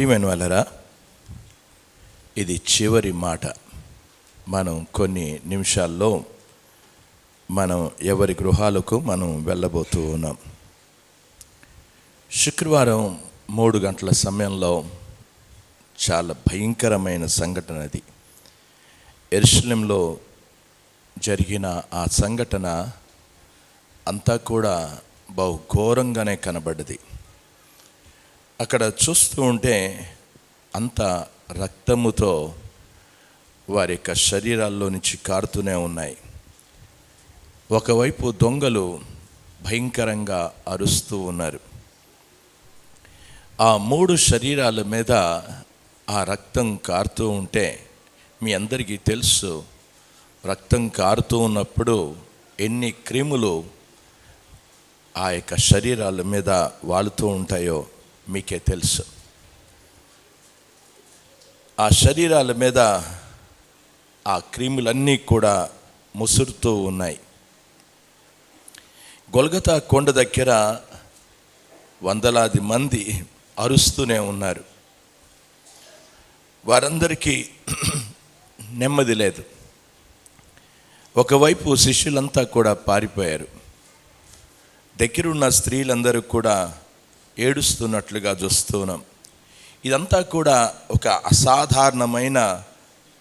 ప్రియమైన వాళ్ళరా ఇది చివరి మాట. మనం కొన్ని నిమిషాల్లో మనం ఎవరి గృహాలకు మనం వెళ్ళబోతూ ఉన్నాం. శుక్రవారం మూడు గంటల సమయంలో చాలా భయంకరమైన సంఘటన అది. ఎరుశలంలో జరిగిన ఆ సంఘటన అంతా కూడా బహు ఘోరంగానే కనబడ్డది. అక్కడ చూస్తూ ఉంటే అంత రక్తముతో వారి యొక్క శరీరాల్లో నుంచి కారుతూనే ఉన్నాయి. ఒకవైపు దొంగలు భయంకరంగా అరుస్తూ ఉన్నారు. ఆ మూడు శరీరాల మీద ఆ రక్తం కారుతూ ఉంటే మీ అందరికీ తెలుసు రక్తం కారుతూ ఉన్నప్పుడు ఎన్ని క్రిములు ఆ యొక్క శరీరాల మీద వాలుతూ ఉంటాయో. మీకే తెలుసు. ఆ శరీరాల మీద ఆ క్రిములన్నీ కూడా ముసురుతూ ఉన్నాయి. గొల్గతా కొండ దగ్గర వందలాది మంది అరుస్తూనే ఉన్నారు. వారందరికీ నెమ్మది లేదు. ఒకవైపు శిష్యులంతా కూడా పారిపోయారు. దగ్గరున్న స్త్రీలందరూ కూడా ఏడుస్తున్నట్లుగా చూస్తున్నాం ఇదంతా కూడా ఒక అసాధారణమైన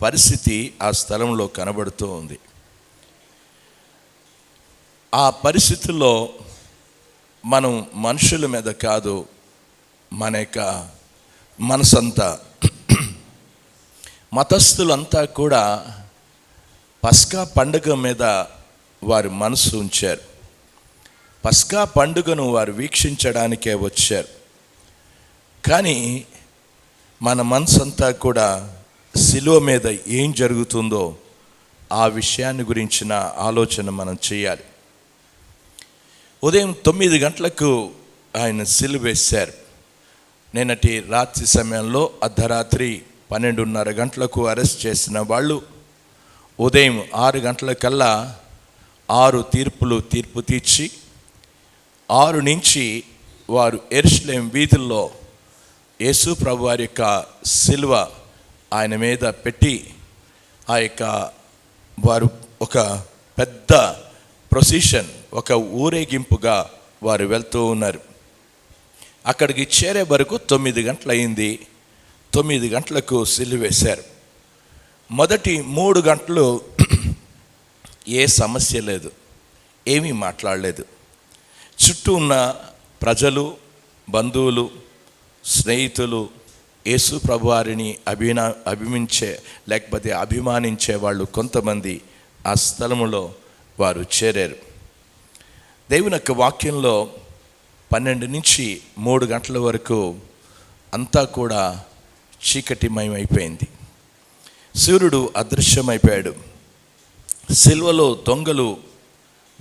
పరిస్థితి ఆ స్థలంలో కనబడుతూ ఉంది. ఆ పరిస్థితుల్లో మనం మనుషుల మీద కాదు మన యొక్క మనసంతా మతస్థులంతా కూడా పస్కా పండుగ మీద వారి మనసు ఉంచారు. పస్కా పండుగను వారు వీక్షించడానికే వచ్చారు. కానీ మన మనసంతా కూడా శిలువ మీద ఏం జరుగుతుందో ఆ విషయాన్ని గురించిన ఆలోచన మనం చేయాలి. ఉదయం తొమ్మిది గంటలకు ఆయన సిలువేశారు నిన్నటి రాత్రి సమయంలో అర్ధరాత్రి పన్నెండున్నర గంటలకు అరెస్ట్ చేసిన వాళ్ళు ఉదయం ఆరు గంటలకల్లా ఆరు తీర్పులు తీర్పు తీర్చి ఆరు నుంచి వారు ఎరుషలేం వీధుల్లో యేసు ప్రభు వారి యొక్క సిలువ ఆయన మీద పెట్టి ఆ యొక్క వారు ఒక పెద్ద ప్రొసిషన్ ఒక ఊరేగింపుగా వారు వెళ్తూ ఉన్నారు. అక్కడికి చేరే వరకు తొమ్మిది గంటలు అయింది తొమ్మిది గంటలకు సిలువ మొదటి మూడు గంటలు ఏ సమస్య లేదు. ఏమీ మాట్లాడలేదు. చుట్టూ ఉన్న ప్రజలు బంధువులు స్నేహితులు యేసు ప్రభువారిని అభినా అభిమించే లేకపోతే అభిమానించే వాళ్ళు కొంతమంది ఆ స్థలములో వారు చేరారు. దేవుని యొక్క వాక్యంలో పన్నెండు నుంచి మూడు గంటల వరకు అంతా కూడా చీకటిమయం అయిపోయింది సూర్యుడు అదృశ్యమైపోయాడు. సిల్వలో దొంగలు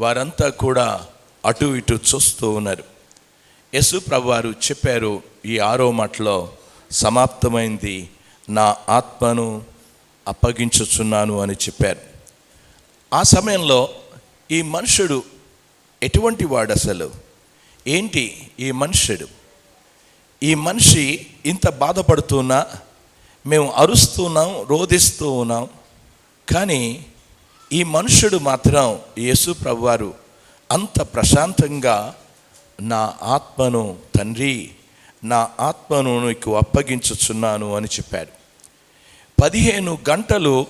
వారంతా కూడా అటు ఇటు చూస్తూ ఉన్నారు. యేసు ప్రభువారు చెప్పారు ఈ ఆరో మాటలో సమాప్తమైంది నా ఆత్మను అప్పగించుచున్నాను అని చెప్పారు. ఆ సమయంలో ఈ మనుషుడు ఎటువంటి వాడు అసలు? ఏంటి ఈ మనుషుడు? ఈ మనిషి ఇంత బాధపడుతున్నా మేము అరుస్తున్నాం రోధిస్తూ ఉన్నాం కానీ ఈ మనుషుడు మాత్రం యేసు ప్రభువారు అంత ప్రశాంతంగా నా ఆత్మను తండ్రి నా ఆత్మను నీకు అప్పగించుచున్నాను అని చెప్పాడు. పదిహేను గంటలు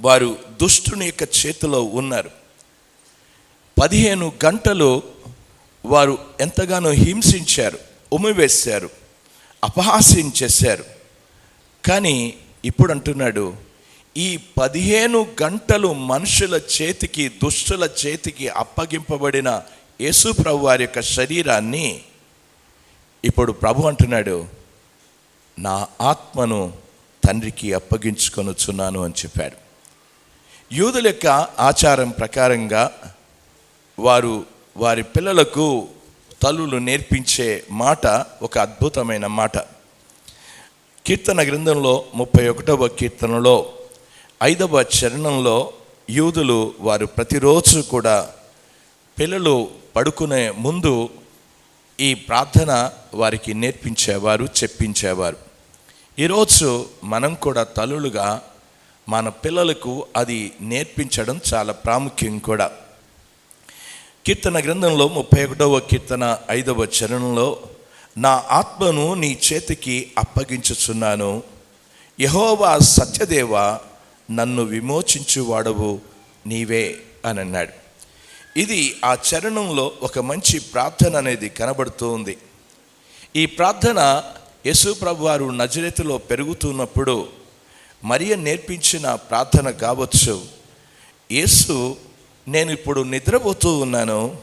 వారు దుష్టుని యొక్క చేతిలో ఉన్నారు. పదిహేను గంటలు వారు ఎంతగానో హింసించారు ఉమివేశారు అపహాస్యం చేశారు. కానీ ఇప్పుడు అంటున్నాడు ఈ పదిహేను గంటలు మనుషుల చేతికి దుష్టుల చేతికి అప్పగింపబడిన యేసు ప్రభు వారి యొక్క శరీరాన్ని ఇప్పుడు ప్రభు అంటున్నాడు నా ఆత్మను తండ్రికి అప్పగించుకొనుచున్నాను అని చెప్పాడు. యూదుల యొక్క ఆచారం ప్రకారంగా వారు వారి పిల్లలకు తల్లులు నేర్పించే మాట ఒక అద్భుతమైన మాట. కీర్తన గ్రంథంలో ముప్పై ఒకటవ కీర్తనలో ఐదవ చరణంలో యూదులు వారు ప్రతిరోజు కూడా పిల్లలు పడుకునే ముందు ఈ ప్రార్థన వారికి నేర్పించేవారు చెప్పించేవారు. ఈరోజు మనం కూడా తల్లులుగా మన పిల్లలకు అది నేర్పించడం చాలా ప్రాముఖ్యం కూడా. కీర్తన గ్రంథంలో ముప్పై ఒకటవ కీర్తన ఐదవ చరణంలో నా ఆత్మను నీ చేతికి అప్పగించుచున్నాను. యహోవా సత్యదేవ నన్ను విమోచించువాడవు నీవే అని అన్నాడు ఇది ఆ చరణంలో ఒక మంచి ప్రార్థన అనేది కనబడుతూ ఉంది. ఈ ప్రార్థన యేసు ప్రభు వారు నజరేతులో పెరుగుతున్నప్పుడు మరియ నేర్పించిన ప్రార్థన కావచ్చు. యేసు నేను ఇప్పుడు నిద్రపోతూ ఉన్నాను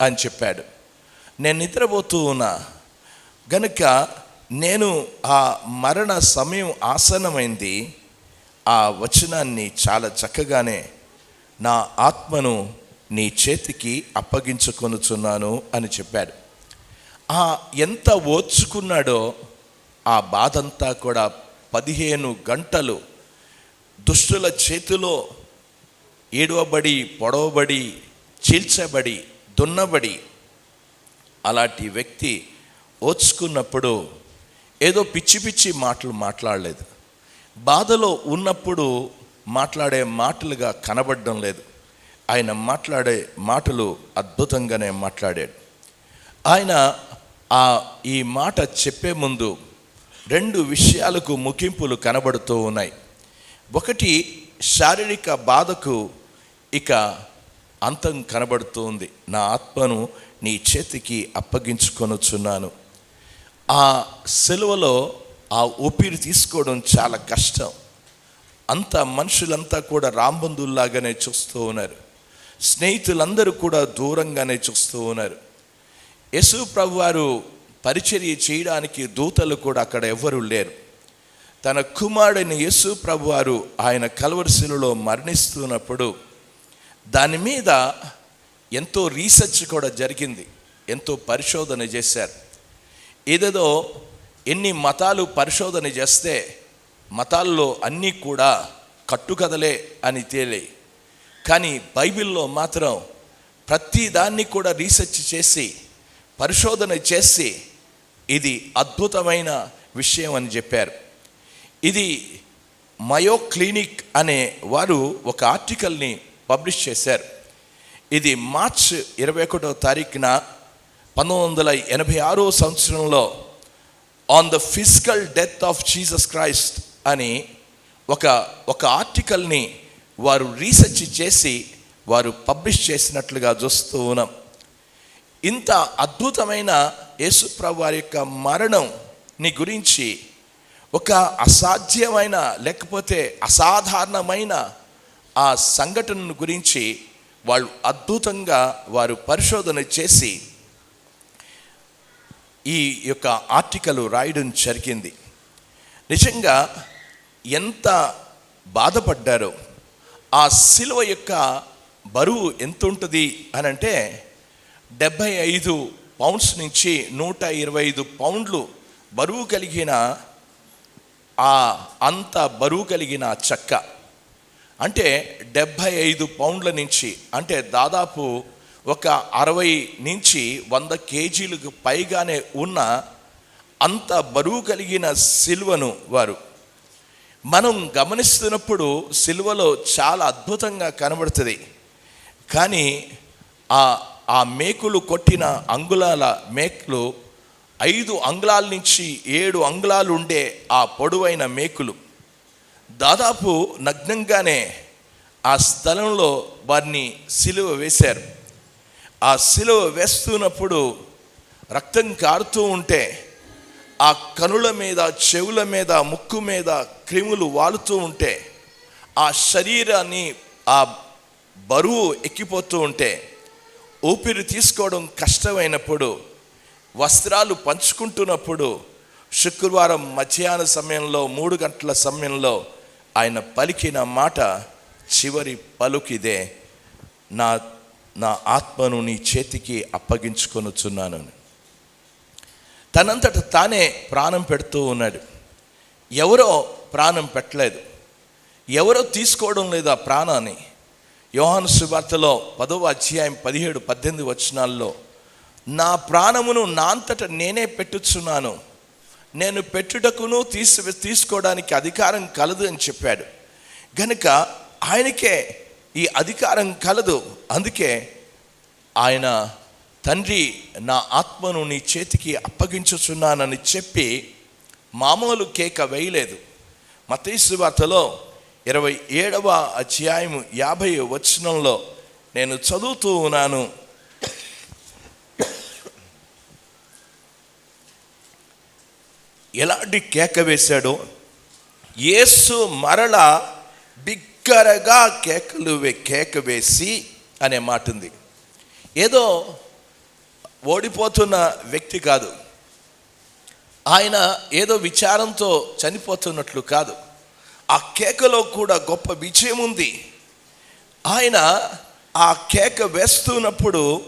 అని చెప్పాడు. నేను నిద్రపోతూ ఉన్నా. గనుక నేను ఆ మరణ సమయం ఆసనమైంది ఆ వచనాన్ని చాలా చక్కగానే నా ఆత్మను నీ చేతికి అప్పగించుకొనుచున్నాను అని చెప్పాడు. ఆ ఎంత ఓర్చుకున్నాడో ఆ బాధంతా కూడా పదిహేను గంటలు దుష్టుల చేతిలో ఏడవబడి పొడవబడి చీల్చబడి దున్నబడి అలాంటి వ్యక్తి ఓర్చుకున్నప్పుడు ఏదో పిచ్చి పిచ్చి మాటలు మాట్లాడలేదు. బాధలో ఉన్నప్పుడు మాట్లాడే మాటలుగా కనబడడం లేదు. ఆయన మాట్లాడే మాటలు అద్భుతంగానే మాట్లాడాడు. ఆయన ఆ ఈ మాట చెప్పే ముందు రెండు విషయాలకు ముగింపులు కనబడుతూ ఉన్నాయి. ఒకటి శారీరక బాధకు ఇక అంతం కనబడుతూ ఉంది. నా ఆత్మను నీ చేతికి అప్పగించుకొనుచున్నాను. ఆ సెలవులో ఆ ఊపిరి తీసుకోవడం చాలా కష్టం. అంత మనుషులంతా కూడా రాంబంధుల్లాగానే చూస్తూ ఉన్నారు. స్నేహితులందరూ కూడా దూరంగానే చూస్తూ ఉన్నారు. యేసు ప్రభు వారు పరిచర్య చేయడానికి దూతలు కూడా అక్కడ ఎవరూ లేరు. తన కుమారుడైన యేసు ప్రభు వారు ఆయన కలవరిశిలలో మరణిస్తున్నప్పుడు దాని మీద ఎంతో రీసెర్చ్ కూడా జరిగింది. ఎంతో పరిశోధన చేశారు. ఏదేదో ఎన్ని మతాలు పరిశోధన చేస్తే మతాల్లో అన్నీ కూడా కట్టుకథలే అని తేలే. కానీ బైబిల్లో మాత్రం ప్రతి దాన్ని కూడా రీసెర్చ్ చేసి పరిశోధన చేసి ఇది అద్భుతమైన విషయం అని చెప్పారు. ఇది మయో క్లినిక్ అనే వారు ఒక ఆర్టికల్ని పబ్లిష్ చేశారు. ఇది మార్చ్ ఇరవై ఒకటో తారీఖున పంతొమ్మిది వందల ఎనభై ఆరో సంవత్సరంలో on the physical death of Jesus Christ అని ఒక ఒక ఆర్టికల్ని వారు రీసెర్చ్ చేసి వారు పబ్లిష్ చేసినట్లుగా చూస్తూ ఉన్నాం. ఇంత అద్భుతమైన యేసుప్రభు వారి యొక్క మరణంని గురించి ఒక అసాధ్యమైన లేకపోతే అసాధారణమైన ఆ సంఘటనను గురించి వాళ్ళు అద్భుతంగా వారు పరిశోధన చేసి ఈ యొక్క ఆర్టికల్ రాయడం జరిగింది. నిజంగా ఎంత బాధపడ్డారో ఆ సిలువ యొక్క బరువు ఎంత ఉంటుంది అని అంటే డెబ్భై ఐదు పౌండ్స్ నుంచి నూట ఇరవై ఐదు పౌండ్లు బరువు కలిగిన ఆ అంత బరువు కలిగిన చెక్క. అంటే డెబ్భై ఐదు పౌండ్ల నుంచి అంటే దాదాపు ఒక అరవై నుంచి వంద కేజీలకు పైగానే ఉన్న అంత బరువు కలిగిన సిలువను వారు. మనం గమనిస్తున్నప్పుడు సిలువలో చాలా అద్భుతంగా కనబడుతుంది. కానీ ఆ ఆ మేకులు కొట్టిన అంగుళాల మేకులు ఐదు అంగుళాల నుంచి ఏడు అంగుళాలు ఉండే ఆ పొడవైన మేకులు. దాదాపు నగ్నంగానే ఆ స్థలంలో వారిని సిలువ వేశారు. ఆ సిలువ వేస్తున్నప్పుడు రక్తం కారుతూ ఉంటే ఆ కనుల మీద చెవుల మీద ముక్కు మీద క్రిములు వాలుతూ ఉంటే ఆ శరీరాన్ని ఆ బరువు ఎక్కిపోతూ ఉంటే ఊపిరి తీసుకోవడం కష్టమైనప్పుడు వస్త్రాలు పంచుకుంటున్నప్పుడు శుక్రవారం మధ్యాహ్న సమయంలో మూడు గంటల సమయంలో ఆయన పలికిన మాట చివరి పలుకిదే. నా నా ఆత్మను నీ చేతికి అప్పగించుకొనుచున్నాను తనంతట తానే ప్రాణం పెడుతూ ఉన్నాడు. ఎవరో ప్రాణం పెట్టలేదు. ఎవరో తీసుకోవడం లేదు ఆ ప్రాణాన్ని. యోహాను సువార్తలో పదవ అధ్యాయం పదిహేడు పద్దెనిమిది వచనాల్లో నా ప్రాణమును నా అంతట నేనే పెట్టుచున్నాను. నేను పెట్టుటకును తీసి తీసుకోవడానికి అధికారం కలదు అని చెప్పాడు. గనుక ఆయనకే ఈ అధికారం కలదు. అందుకే ఆయన తండ్రి నా ఆత్మను నీ చేతికి అప్పగించుచున్నానని చెప్పి మామూలు కేక వేయలేదు. మతీసు వార్తలో ఇరవై ఏడవ అధ్యాయం యాభై వచనంలో నేను చదువుతూ ఉన్నాను. ఎలాంటి కేక వేశాడో? యేసు మరల బిగ్గరగా కేకలు వే- కేక వేసి అనే మాట ఉంది ఏదో ఓడిపోతున్న వ్యక్తి కాదు. ఆయన ఏదో విచారంతో చనిపోతున్నట్లు కాదు. ఆ కేకలో కూడా గొప్ప విజయం ఉంది. ఆయన ఆ కేక వేస్తున్నప్పుడు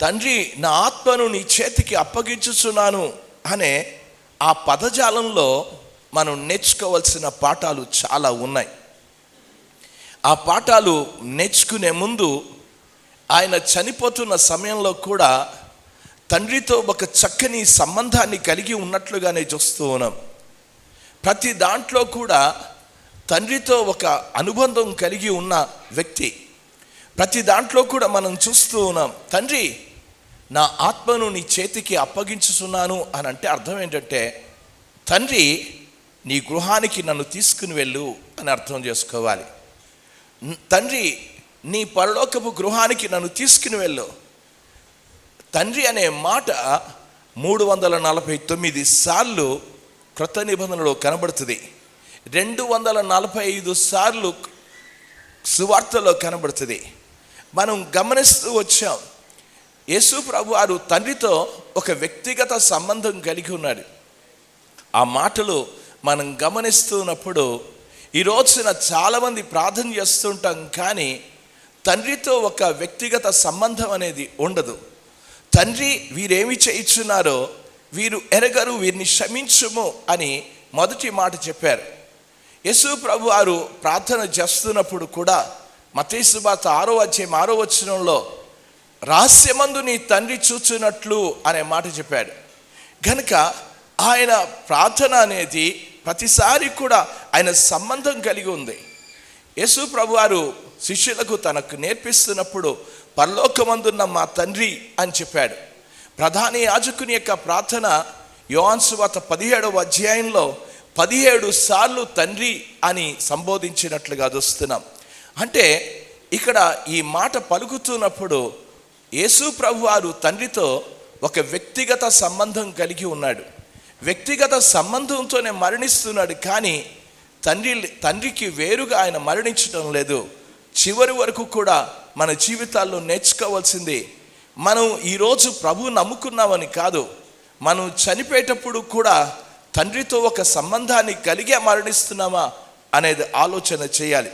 తండ్రి నా ఆత్మను నీ చేతికి అప్పగించుచున్నాను అనే ఆ పదజాలంలో మనం నేర్చుకోవాల్సిన పాఠాలు చాలా ఉన్నాయి. ఆ పాఠాలు నేర్చుకునే ముందు ఆయన చనిపోతున్న సమయంలో కూడా తండ్రితో ఒక చక్కని సంబంధాన్ని కలిగి ఉన్నట్లుగానే చూస్తూ ఉన్నాం. ప్రతి దాంట్లో కూడా తండ్రితో ఒక అనుబంధం కలిగి ఉన్న వ్యక్తి. ప్రతి దాంట్లో కూడా మనం చూస్తూ ఉన్నాం తండ్రి నా ఆత్మను నీ చేతికి అప్పగించుచున్నాను అని అంటే అర్థం ఏంటంటే తండ్రి నీ గృహానికి నన్ను తీసుకుని వెళ్ళు అని అర్థం చేసుకోవాలి. తండ్రి నీ పరలోకపు గృహానికి నన్ను తీసుకుని వెళ్ళు. తండ్రి అనే మాట మూడు వందల నలభై తొమ్మిది సార్లు క్రొత్త నిబంధనలో కనబడుతుంది. రెండు వందల నలభై ఐదు సార్లు సువార్తలో కనబడుతుంది. మనం గమనిస్తూ వచ్చాం. యేసు ప్రభు వారు తండ్రితో ఒక వ్యక్తిగత సంబంధం కలిగి ఉన్నాడు. ఆ మాటలు మనం గమనిస్తున్నప్పుడు ఈ రోజున చాలామంది ప్రార్థన చేస్తుంటాం కానీ తండ్రితో ఒక వ్యక్తిగత సంబంధం అనేది ఉండదు. తండ్రి వీరేమి చేయించున్నారో వీరు ఎరగరు వీరిని క్షమించుము అని మొదటి మాట చెప్పారు. యశు ప్రభు వారు ప్రార్థన చేస్తున్నప్పుడు కూడా మతేసు బాత ఆరో అధ్యాయం ఆరో వచనంలో రహస్యమందు నీ తండ్రి చూచున్నట్లు అనే మాట చెప్పాడు. కనుక ఆయన ప్రార్థన అనేది ప్రతిసారి కూడా ఆయన సంబంధం కలిగి ఉంది. యేసు ప్రభువారు శిష్యులకు తనకు నేర్పిస్తున్నప్పుడు పరలోకమందున్న మా తండ్రి అని చెప్పాడు. ప్రధాని యాజకుని యొక్క ప్రార్థన యోహాన్సువాత పదిహేడవ అధ్యాయంలో పదిహేడు సార్లు తండ్రి అని సంబోధించినట్లుగా చూస్తున్నాం. అంటే ఇక్కడ ఈ మాట పలుకుతున్నప్పుడు యేసు ప్రభువారు తండ్రితో ఒక వ్యక్తిగత సంబంధం కలిగి ఉన్నాడు. వ్యక్తిగత సంబంధంతోనే మరణిస్తున్నాడు కానీ తండ్రి తండ్రికి వేరుగా ఆయన మరణించడం లేదు. చివరి వరకు కూడా మన జీవితాల్లో నేర్చుకోవాల్సింది మనం ఈరోజు ప్రభు నమ్ముకున్నామని కాదు మనం చనిపోయేటప్పుడు కూడా తండ్రితో ఒక సంబంధాన్ని కలిగే మరణిస్తున్నామా అనేది ఆలోచన చేయాలి.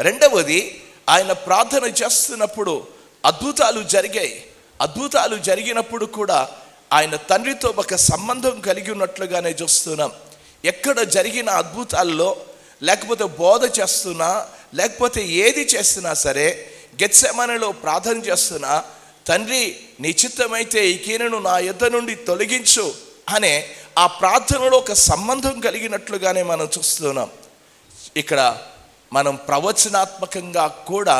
రెండవది ఆయన ప్రార్థన చేస్తున్నప్పుడు అద్భుతాలు జరిగాయి. అద్భుతాలు జరిగినప్పుడు కూడా ఆయన తండ్రితో ఒక సంబంధం కలిగి ఉన్నట్లుగానే చూస్తున్నాం. ఎక్కడ జరిగిన అద్భుతాల్లో లేకపోతే బోధ చేస్తున్నా లేకపోతే ఏది చేస్తున్నా సరే గెత్సెమనలో ప్రార్థన చేస్తున్నా తండ్రి నీ చిత్తమైతే ఈ కీనను నా యుద్ధ నుండి తొలగించు అనే ఆ ప్రార్థనలో ఒక సంబంధం కలిగినట్లుగానే మనం చూస్తున్నాం. ఇక్కడ మనం ప్రవచనాత్మకంగా కూడా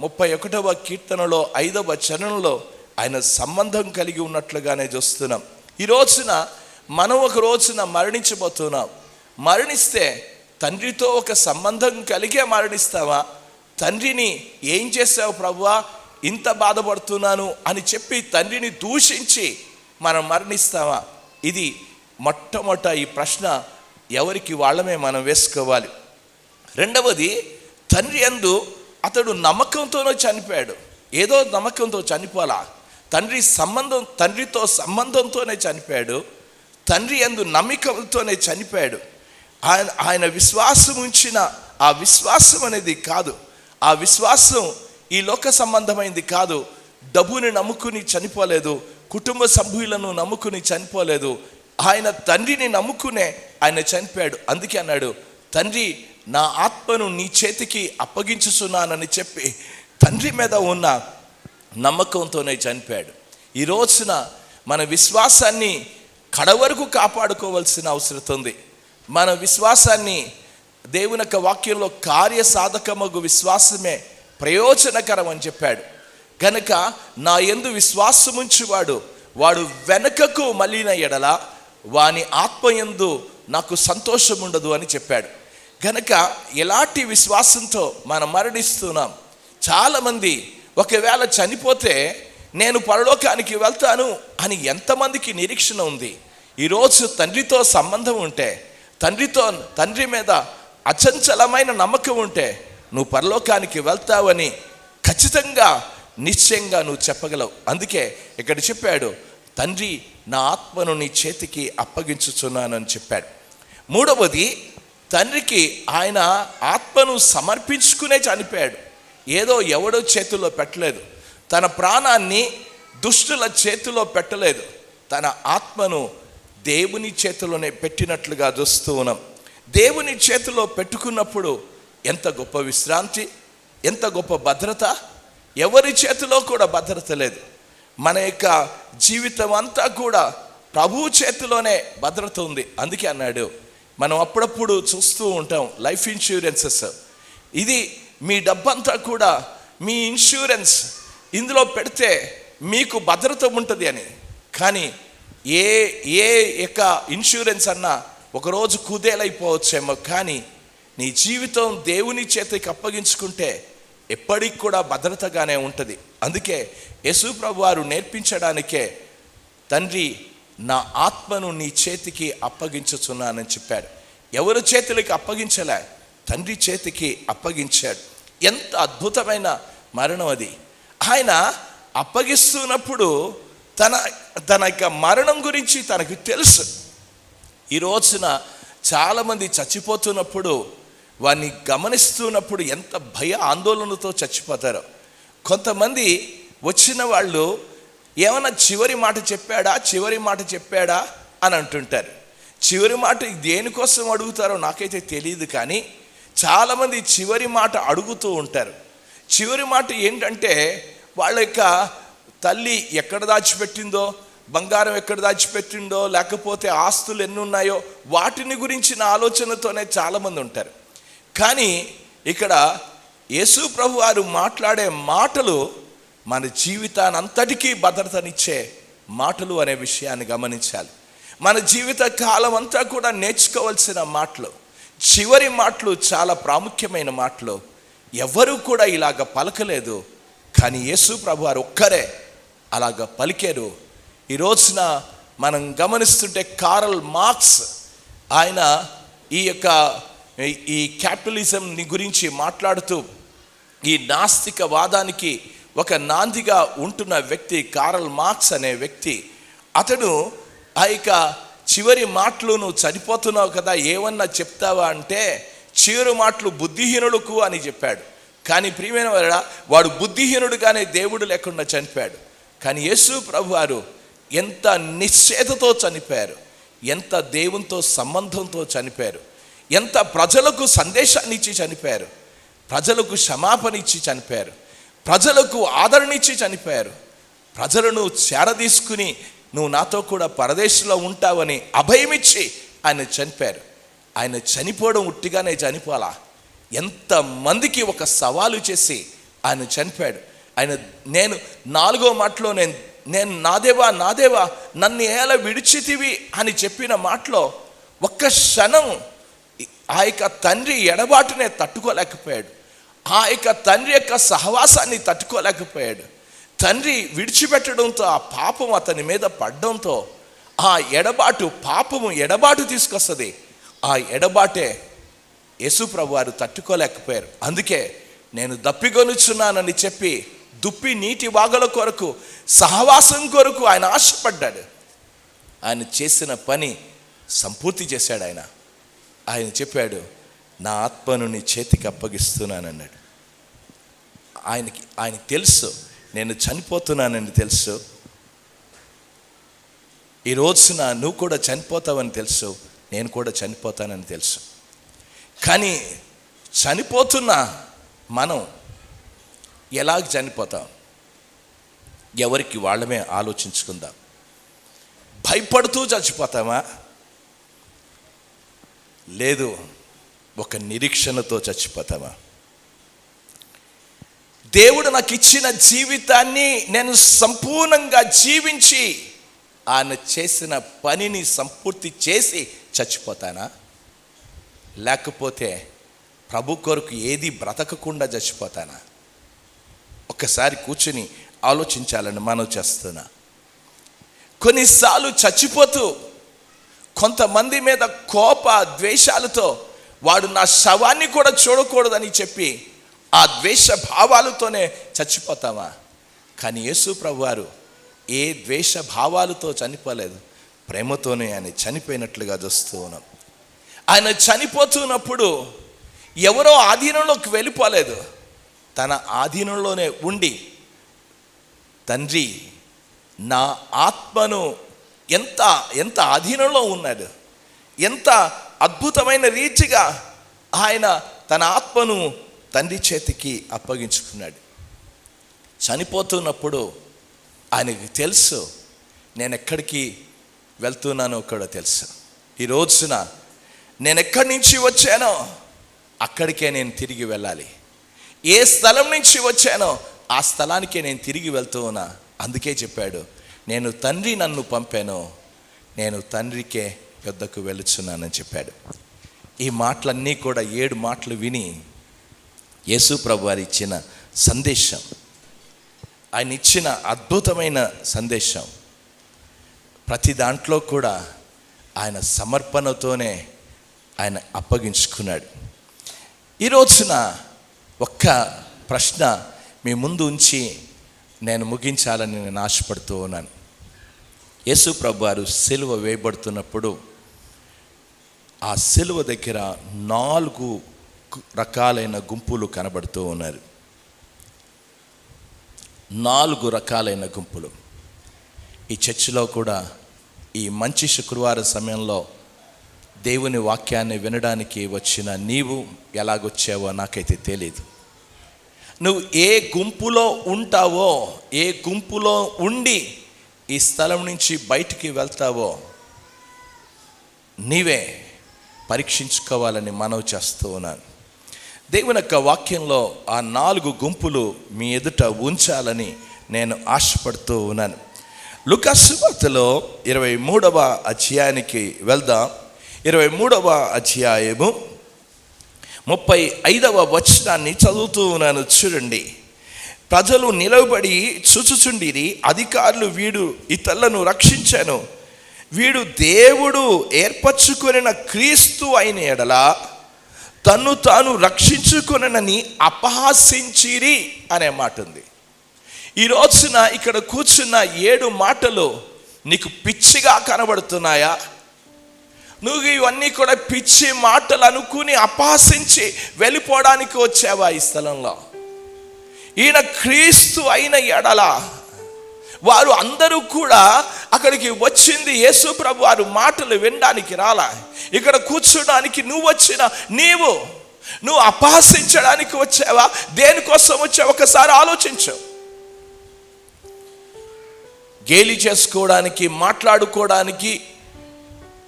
ముప్పై ఒకటవ కీర్తనలో ఐదవ చరణంలో ఆయన సంబంధం కలిగి ఉన్నట్లుగానే చూస్తున్నాం. ఈ రోజున మనం ఒక రోజున మరణించబోతున్నాం. మరణిస్తే తండ్రితో ఒక సంబంధం కలిగే మరణిస్తావా? తండ్రిని ఏం చేసావు ప్రభువా? ఇంత బాధపడుతున్నాను అని చెప్పి తండ్రిని దూషించి మనం మరణిస్తావా ఇది మొట్టమొదట ఈ ప్రశ్న ఎవరికి వాళ్ళమే మనం వేసుకోవాలి. రెండవది తండ్రి అందు అతడు నమ్మకంతోనో చనిపోయాడు. ఏదో నమ్మకంతో చనిపోలా తండ్రి సంబంధం తండ్రితో సంబంధంతోనే చనిపోయాడు. తండ్రి అందు నమ్మకంతోనే చనిపోయాడు. ఆయన ఆయన విశ్వాసం ఉంచిన ఆ విశ్వాసం అనేది కాదు. ఆ విశ్వాసం ఈ లోక సంబంధమైంది కాదు. డబ్బుని నమ్ముకుని చనిపోలేదు. కుటుంబ సభ్యులను నమ్ముకుని చనిపోలేదు. ఆయన తండ్రిని నమ్ముకునే ఆయన చనిపోయాడు. అందుకే అన్నాడు తండ్రి నా ఆత్మను నీ చేతికి అప్పగించుచున్నానని చెప్పి తండ్రి మీద ఉన్న నమ్మకంతోనే చనిపోయాడు. ఈ రోజున మన విశ్వాసాన్ని కడవరకు కాపాడుకోవాల్సిన అవసరం ఉంది. మన విశ్వాసాన్ని దేవుని యొక్క వాక్యంలో కార్యసాధకమగు విశ్వాసమే ప్రయోజనకరం అని చెప్పాడు. గనుక నా ఎందు విశ్వాసముంచువాడు వాడు వెనకకు మలిన ఎడల వాని ఆత్మ ఎందు నాకు సంతోషం ఉండదు అని చెప్పాడు. గనక ఎలాంటి విశ్వాసంతో మనం మరణిస్తున్నాం? చాలామంది ఒకవేళ చనిపోతే నేను పరలోకానికి వెళ్తాను అని ఎంతమందికి నిరీక్షణ ఉంది. ఈరోజు తండ్రితో సంబంధం ఉంటే తండ్రితో తండ్రి మీద అచంచలమైన నమ్మకం ఉంటే నువ్వు పరలోకానికి వెళ్తావని ఖచ్చితంగా నిశ్చయంగా నువ్వు చెప్పగలవు. అందుకే ఇక్కడ చెప్పాడు తండ్రి నా ఆత్మను నీ చేతికి అప్పగించుచున్నానని చెప్పాడు. మూడవది తండ్రికి ఆయన ఆత్మను సమర్పించుకునే చనిపోయాడు. ఏదో ఎవడో చేతిలో పెట్టలేదు. తన ప్రాణాన్ని దుష్టుల చేతిలో పెట్టలేదు. తన ఆత్మను దేవుని చేతిలోనే పెట్టినట్లుగా చూస్తూ ఉన్నాం. దేవుని చేతిలో పెట్టుకున్నప్పుడు ఎంత గొప్ప విశ్రాంతి ఎంత గొప్ప భద్రత. ఎవరి చేతిలో కూడా భద్రత లేదు. మన యొక్క జీవితం అంతా కూడా ప్రభు చేతిలోనే భద్రత ఉంది. అందుకే అన్నాడు మనం అప్పుడప్పుడు చూస్తూ ఉంటాం లైఫ్ ఇన్సూరెన్సెస్ ఇది మీ డబ్బంతా కూడా మీ ఇన్సూరెన్స్ ఇందులో పెడితే మీకు భద్రత ఉంటుంది అని. కానీ ఏ ఏ యొక్క ఇన్సూరెన్స్ అన్నా ఒకరోజు కుదేలైపోవచ్చేమో. కానీ నీ జీవితం దేవుని చేతికి అప్పగించుకుంటే ఎప్పటికి కూడా భద్రతగానే ఉంటుంది. అందుకే యేసు ప్రభు వారు నేర్పించడానికే తండ్రి నా ఆత్మను నీ చేతికి అప్పగించుచున్నానని చెప్పాడు. ఎవరి చేతులకి అప్పగించలే? తండ్రి చేతికి అప్పగించాడు. ఎంత అద్భుతమైన మరణం అది. ఆయన అప్పగిస్తున్నప్పుడు తన తన యొక్క మరణం గురించి తనకు తెలుసు. ఈ రోజున చాలామంది చచ్చిపోతున్నప్పుడు వారిని గమనిస్తున్నప్పుడు ఎంత భయ ఆందోళనతో చచ్చిపోతారో. కొంతమంది వచ్చిన వాళ్ళు ఏమైనా చివరి మాట చెప్పాడా? చివరి మాట చెప్పాడా? అని అంటుంటారు. చివరి మాట దేనికోసం అడుగుతారో నాకైతే తెలియదు కానీ చాలామంది చివరి మాట అడుగుతూ ఉంటారు. చివరి మాట ఏంటంటే వాళ్ళ యొక్క తల్లి ఎక్కడ దాచిపెట్టిందో బంగారం ఎక్కడ దాచిపెట్టిందో లేకపోతే ఆస్తులు ఎన్ని ఉన్నాయో వాటిని గురించిన ఆలోచనతోనే చాలామంది ఉంటారు. కానీ ఇక్కడ యేసు ప్రభు వారు మాట్లాడే మాటలు మన జీవితానంతటికీ భద్రతనిచ్చే మాటలు అనే విషయాన్ని గమనించాలి. మన జీవిత కాలం అంతా కూడా నేర్చుకోవాల్సిన మాటలు. చివరి మాటలు చాలా ప్రాముఖ్యమైన మాటలు. ఎవరు కూడా ఇలాగ పలకలేదు. కానీ యేసు ప్రభు వారు ఒక్కరే అలాగ పలికారు. ఈ రోజున మనం గమనిస్తుంటే కారల్ మార్క్స్ ఆయన ఈ యొక్క ఈ క్యాపిటలిజంని గురించి మాట్లాడుతూ ఈ నాస్తిక వాదానికి ఒక నాందిగా ఉంటున్న వ్యక్తి కారల్ మార్క్స్ అనే వ్యక్తి. అతడు ఆ యొక్క చివరి మాటలు నువ్వు చనిపోతున్నావు కదా ఏమన్నా చెప్తావా అంటే చివరి మాటలు బుద్ధిహీనులకు అని చెప్పాడు. కానీ ప్రియమైన వాడ వాడు బుద్ధిహీనుడుగానే దేవుడు లేకుండా చనిపోయాడు. కానీ యేసు ప్రభు వారు ఎంత నిశ్చేతతో చనిపోయారు ఎంత దేవునితో సంబంధంతో చనిపోయారు ఎంత ప్రజలకు సందేశాన్ని ఇచ్చి చనిపోయారు ప్రజలకు క్షమాపణ ఇచ్చి చనిపోయారు ప్రజలకు ఆదరణ ఇచ్చి చనిపోయారు ప్రజలను చేరదీసుకుని నువ్వు నాతో కూడా పరదేశంలో ఉంటావని అభయమిచ్చి ఆయన చనిపోయారు ఆయన చనిపోవడం ఉట్టిగానే చనిపోలా ఎంతమందికి ఒక సవాలు చేసి ఆయన చనిపోయాడు. ఆయన నేను నాలుగో మాటలో నేను నేను నాదేవా నాదేవా నన్ను ఎలా విడిచితివి అని చెప్పిన మాటలో ఒక్క క్షణం ఆ యొక్క తండ్రి ఎడబాటునే తట్టుకోలేకపోయాడు. ఆ యొక్క తండ్రి యొక్క సహవాసాన్ని తట్టుకోలేకపోయాడు. తండ్రి విడిచిపెట్టడంతో ఆ పాపం అతని మీద పడడంతో ఆ ఎడబాటు పాపము ఎడబాటు తీసుకొస్తుంది. ఆ ఎడబాటే యేసుప్రభు వారు తట్టుకోలేకపోయారు. అందుకే నేను దప్పిగొనుచున్నానని చెప్పి దుప్పి నీటి వాగల కొరకు సహవాసం కొరకు ఆయన ఆశపడ్డాడు. ఆయన చేసిన పని సంపూర్తి చేశాడు ఆయన. ఆయన చెప్పాడు నా ఆత్మను నీ చేతికి అప్పగిస్తున్నానన్నాడు. ఆయనకి ఆయనకి తెలుసు నేను చనిపోతున్నానని తెలుసు. ఈ రోజున నువ్వు కూడా చనిపోతావని తెలుసు. నేను కూడా చనిపోతానని తెలుసు. కానీ చనిపోతున్న మనం ఎలాగ చనిపోతాం? ఎవరికి వాళ్ళమే ఆలోచించుకుందాం. భయపడుతూ చచ్చిపోతామా? లేదు ఒక నిరీక్షణతో చచ్చిపోతామా? దేవుడు నాకు ఇచ్చిన జీవితాన్ని నేను సంపూర్ణంగా జీవించి ఆయన చేసిన పనిని సంపూర్తి చేసి చచ్చిపోతానా? లేకపోతే ప్రభు కొరకు ఏది బ్రతకకుండా చచ్చిపోతానా? ఒక్కసారి కూర్చుని ఆలోచించాలని మనం చేస్తున్నా. కొన్నిసార్లు చచ్చిపోతూ కొంతమంది మీద కోప ద్వేషాలతో వాడు నా శవాన్ని కూడా చూడకూడదని చెప్పి ఆ ద్వేష భావాలతోనే చచ్చిపోతామా కానీ యేసు ప్రభువారు ఏ ద్వేష భావాలతో చనిపోలేదు. ప్రేమతోనే ఆయన చనిపోయినట్లుగా చూస్తూ ఉన్నాం. ఆయన చనిపోతున్నప్పుడు ఎవరో ఆధీనంలోకి వెళ్ళిపోలేదు. తన ఆధీనంలోనే ఉండి తండ్రి నా ఆత్మను ఎంత ఎంత ఆధీనంలో ఉన్నాడు? ఎంత అద్భుతమైన రీతిగా ఆయన తన ఆత్మను తండ్రి చేతికి అప్పగించుకున్నాడు. చనిపోతున్నప్పుడు ఆయనకి తెలుసు నేను ఎక్కడికి వెళ్తున్నానో కూడా తెలుసు. ఈ రోజున నేను ఎక్కడి నుంచి వచ్చానో అక్కడికే నేను తిరిగి వెళ్ళాలి. ఏ స్థలం నుంచి వచ్చానో ఆ స్థలానికే నేను తిరిగి వెళ్తూ ఉన్నా. అందుకే చెప్పాడు నేను తండ్రి నన్ను పంపాను నేను తండ్రికే యొద్దకు వెళుచున్నానని చెప్పాడు. ఈ మాటలన్నీ కూడా ఏడు మాటలు విని యేసు ప్రభు వారు ఇచ్చిన సందేశం. ఆయన ఇచ్చిన అద్భుతమైన సందేశం. ప్రతి దాంట్లో కూడా ఆయన సమర్పణతోనే ఆయన అప్పగించుకున్నాడు. ఈ రోజున ఒక్క ప్రశ్న మీ ముందు ఉంచి నేను ముగించాలని నేను ఆశపడుతూ ఉన్నాను. యేసు ప్రభు వారు వేయబడుతున్నప్పుడు ఆ సెలువ దగ్గర నాలుగు రకాలైన గుంపులు కనబడుతూ ఉన్నారు. నాలుగు రకాలైన గుంపులు. ఈ చర్చిలో కూడా ఈ మంచి శుక్రవార సమయంలో దేవుని వాక్యాన్ని వినడానికి వచ్చిన నీవు ఎలాగొచ్చావో నాకైతే తెలియదు నువ్వు ఏ గుంపులో ఉంటావో ఏ గుంపులో ఉండి ఈ స్థలం నుంచి బయటికి వెళ్తావో నీవే పరీక్షించుకోవాలని మనవి చేస్తూ ఉన్నాను. దేవుని యొక్క వాక్యంలో ఆ నాలుగు గుంపులు మీ ఎదుట ఉంచాలని నేను ఆశపడుతూ ఉన్నాను. లుకసువార్తలో ఇరవై మూడవ అధ్యాయానికి వెళ్దాం. ఇరవై మూడవ అధ్యాయము ముప్పై ఐదవ వచనాన్ని చదువుతూ ఉన్నాను చూడండి. ప్రజలు నిలవబడి చూచుచుండిరి అధికారులు వీడు ఇతరులను రక్షించాను. వీడు దేవుడు ఏర్పరచుకొనిన క్రీస్తు అయిన ఎడల తను తాను రక్షించుకునని అపహాసించిరి అనే మాట ఉంది ఈ రోజున ఇక్కడ కూర్చున్న ఏడు మాటలు నీకు పిచ్చిగా కనబడుతున్నాయా? నువ్వు ఇవన్నీ కూడా పిచ్చి మాటలు అనుకుని అపహాసించి వెళ్ళిపోవడానికి వచ్చావా ఈ స్థలంలో? ఈయన క్రీస్తు అయిన ఎడల వారు అందరూ కూడా అక్కడికి వచ్చింది యేసు ప్రభు వారు మాటలు వినడానికి రాలా. ఇక్కడ కూర్చోడానికి నువ్వు వచ్చిన నీవు నువ్వు అపహసించడానికి వచ్చావా? దేనికోసం వచ్చావు? ఒకసారి ఆలోచించు. గేలి చేసుకోవడానికి మాట్లాడుకోవడానికి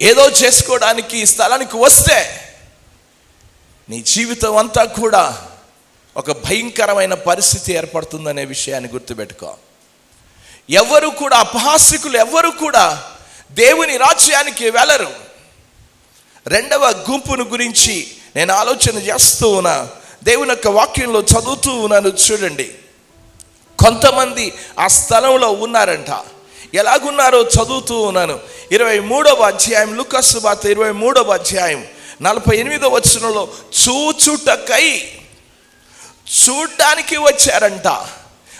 ఏదో చేసుకోవడానికి ఈ స్థలానికి వస్తే నీ జీవితం అంతా కూడా ఒక భయంకరమైన పరిస్థితి ఏర్పడుతుందనే విషయాన్ని గుర్తుపెట్టుకో. ఎవరు కూడా అపహాసికులు ఎవరు కూడా దేవుని రాజ్యానికి వెళ్ళరు. రెండవ గుంపును గురించి నేను ఆలోచన చేస్తూ ఉన్నా దేవుని యొక్క వాక్యంలో చదువుతూ ఉన్నాను చూడండి. కొంతమంది ఆ స్థలంలో ఉన్నారంట. ఎలాగున్నారో చదువుతూ ఉన్నాను. ఇరవై మూడవ అధ్యాయం లుకస్సు బాత ఇరవై మూడవ అధ్యాయం నలభై ఎనిమిదవ వచనంలో చూచుటకై చూడ్డానికి వచ్చారంట.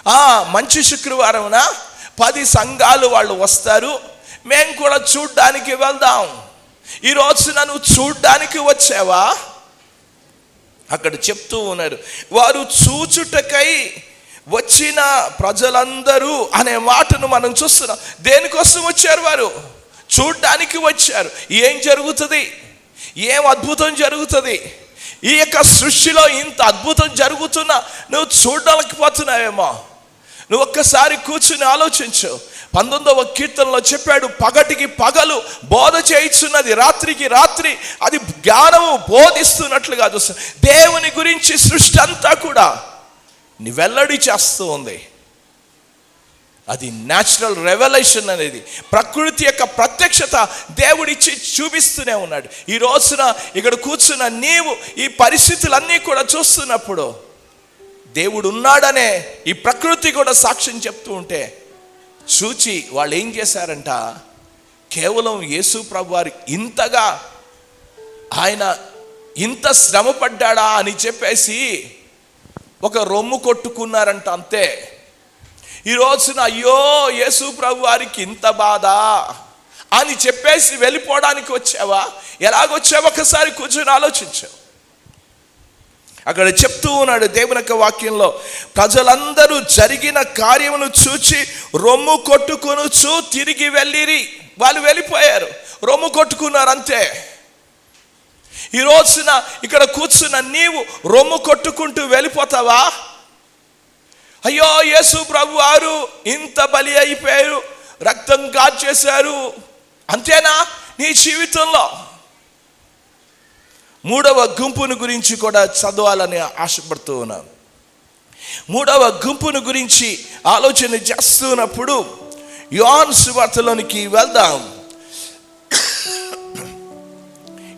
ఆ మంచి శుక్రవారంనా పది సంఘాలు వాళ్ళు వస్తారు. మేము కూడా చూడ్డానికి వెళ్దాం. ఈ రోజున నువ్వు చూడ్డానికి వచ్చావా? అక్కడ చెప్తూ ఉన్నారు. వారు చూచుటకై వచ్చిన ప్రజలందరూ అనే మాటను మనం చూస్తున్నాం. దేనికోసం వచ్చారు వారు? చూడ్డానికి వచ్చారు. ఏం జరుగుతుంది? ఏం అద్భుతం జరుగుతుంది? ఈ యొక్క సృష్టిలో ఇంత అద్భుతం జరుగుతున్నా నువ్వు చూడలేకపోతున్నావేమో నువ్వు ఒక్కసారి కూర్చుని ఆలోచించు. పంతొమ్మిదవ కీర్తనలో చెప్పాడు పగటికి పగలు బోధ చేయిస్తున్నది రాత్రికి రాత్రి అది జ్ఞానము బోధిస్తున్నట్లుగా చూస్తుంది దేవుని గురించి సృష్టి అంతా కూడా నీ వెల్లడి చేస్తూ ఉంది. అది న్యాచురల్ రెవల్యూషన్ అనేది. ప్రకృతి యొక్క ప్రత్యక్షత దేవుడిచ్చి చూపిస్తూనే ఉన్నాడు. ఈ రోజున ఇక్కడ కూర్చున్న నీవు ఈ పరిస్థితులన్నీ కూడా చూస్తున్నప్పుడు దేవుడు ఉన్నాడనే ఈ ప్రకృతి కూడా సాక్ష్యం చెప్తూ ఉంటే చూచి వాళ్ళు ఏం చేశారంట? కేవలం యేసు ప్రభు వారు ఇంతగా ఆయన ఇంత శ్రమ పడ్డాడా అని చెప్పేసి ఒక రొమ్ము కొట్టుకున్నారంట అంతే. ఈ రోజున అయ్యో యేసు ప్రభు వారికి ఇంత బాధ అని చెప్పేసి వెళ్ళిపోవడానికి వచ్చావా? ఎలాగొచ్చావు? ఒకసారి కూర్చొని ఆలోచించావు అక్కడ చెప్తూ ఉన్నాడు దేవుని యొక్క వాక్యంలో ప్రజలందరూ జరిగిన కార్యమును చూచి రొమ్ము కొట్టుకొనుచు తిరిగి వెళ్ళిరి. వాళ్ళు వెళ్ళిపోయారు. రొమ్ము కొట్టుకున్నారు అంతే. ఈ రోజున ఇక్కడ కూర్చున్న నీవు రొమ్ము కొట్టుకుంటూ వెళ్ళిపోతావా? అయ్యో యేసు ప్రభు వారు ఇంత బలి అయిపోయారు రక్తం కాచేశారు అంతేనా? నీ జీవితంలో. మూడవ గుంపును గురించి కూడా చదవాలని ఆశపడుతూ ఉన్నాను మూడవ గుంపును గురించి ఆలోచన చేస్తున్నప్పుడు యోన్ సువార్తలోనికి వెళ్దాం.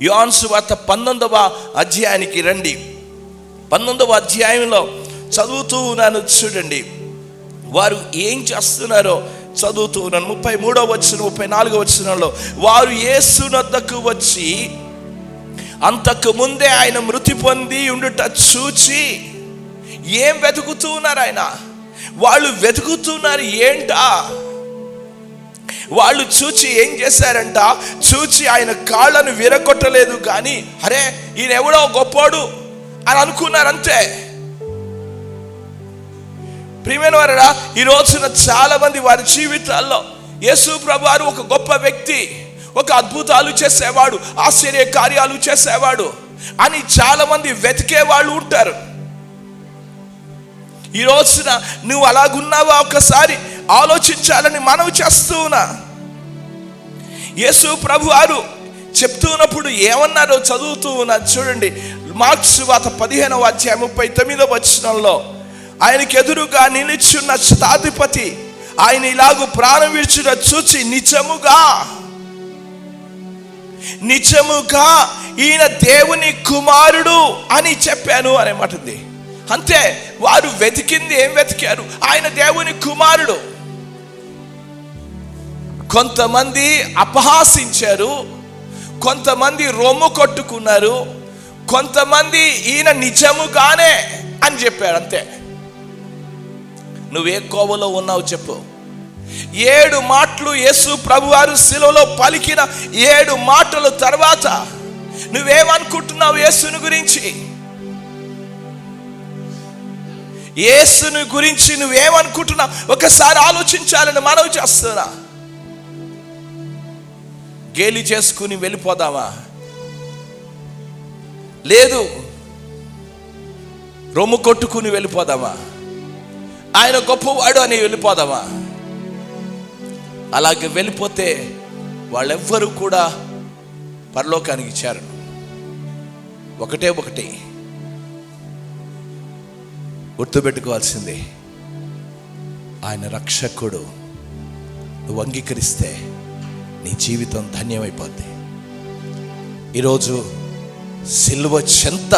యోన్ సువార్త పంతొమ్మిదవ అధ్యాయానికి రండి. పంతొమ్మిదవ అధ్యాయంలో చదువుతూ ఉన్నాను చూడండి. వారు ఏం చేస్తున్నారో చదువుతూ ఉన్నాను. ముప్పై మూడవ వచ్చిన ముప్పై నాలుగో వచ్చినలో వారు ఏసునద్దకు వచ్చి అంతకు ముందే ఆయన మృతి పొంది ఉండుట చూచి ఏం వెతుకుతూ ఉన్నారు ఆయన? వాళ్ళు వెతుకుతున్నారు ఏంటా? వాళ్ళు చూచి ఏం చేశారంట? చూచి ఆయన కాళ్ళను విరగొట్టలేదు కానీ అరే ఈయన ఎవడో గొప్పోడు అని అనుకున్నారు అంతే ప్రియమైన వారడా ఈ రోజున చాలా మంది వారి జీవితాల్లో యేసు ప్రభు వారు ఒక గొప్ప వ్యక్తి. ఒక అద్భుతాలు చేసేవాడు ఆశ్చర్య కార్యాలు చేసేవాడు అని చాలా మంది వెతికే వాళ్ళు ఉంటారు. ఈ రోజున నువ్వు అలాగున్నావా? ఒకసారి ఆలోచించాలని మనవి చేస్తూ ఉన్నా. యేసు ప్రభు వారు చెప్తున్నప్పుడు ఏమన్నారో చదువుతూ ఉన్నా. చూడండి మార్క్స్ వాత పదిహేనవ అధ్యాయం ముప్పై తొమ్మిదవ వచనంలో ఆయనకి ఎదురుగా నిలిచున్న శతాధిపతి ఆయన ఇలాగ ప్రాణం విడిచిన చూచి నిజముగా నిజముగా ఈయన దేవుని కుమారుడు అని చెప్పాను అనే మాట ఉంది. అంతే వారు వెతికింది ఏం వెతికారు? ఆయన దేవుని కుమారుడు. కొంతమంది అపహాసించారు కొంతమంది రొమ్ము కొట్టుకున్నారు కొంతమంది ఈయన నిజముగానే అని చెప్పారు అంతే. నువ్వే కోవలో ఉన్నావు చెప్పు. ఏడు మాటలు యేసు ప్రభువారు శిలలో పలికిన ఏడు మాటల తర్వాత నువ్వేమనుకుంటున్నావు యేసుని గురించి? యేసుని గురించి నువ్వేమనుకుంటున్నావు? ఒకసారి ఆలోచించాలని మనవి చేస్తున్నా. గేలి చేసుకుని వెళ్ళిపోదామా? లేదు. రొమ్ము కొట్టుకుని వెళ్ళిపోదామా? ఆయన గొప్పవాడు అని వెళ్ళిపోదామా? అలాగే వెళ్ళిపోతే వాళ్ళెవ్వరూ కూడా పరలోకానికి ఇచ్చారు ఒకటే ఒకటి. గుర్తుపెట్టుకోవాల్సింది ఆయన రక్షకుడు. నువ్వు అంగీకరిస్తే నీ జీవితం ధన్యమైపోద్ది. ఈరోజు సిల్వ చెంత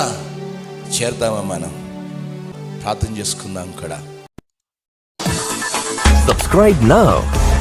చేరుతామా మనం? ప్రార్థన చేసుకుందాం కూడా. సబ్స్క్రైబ్ నా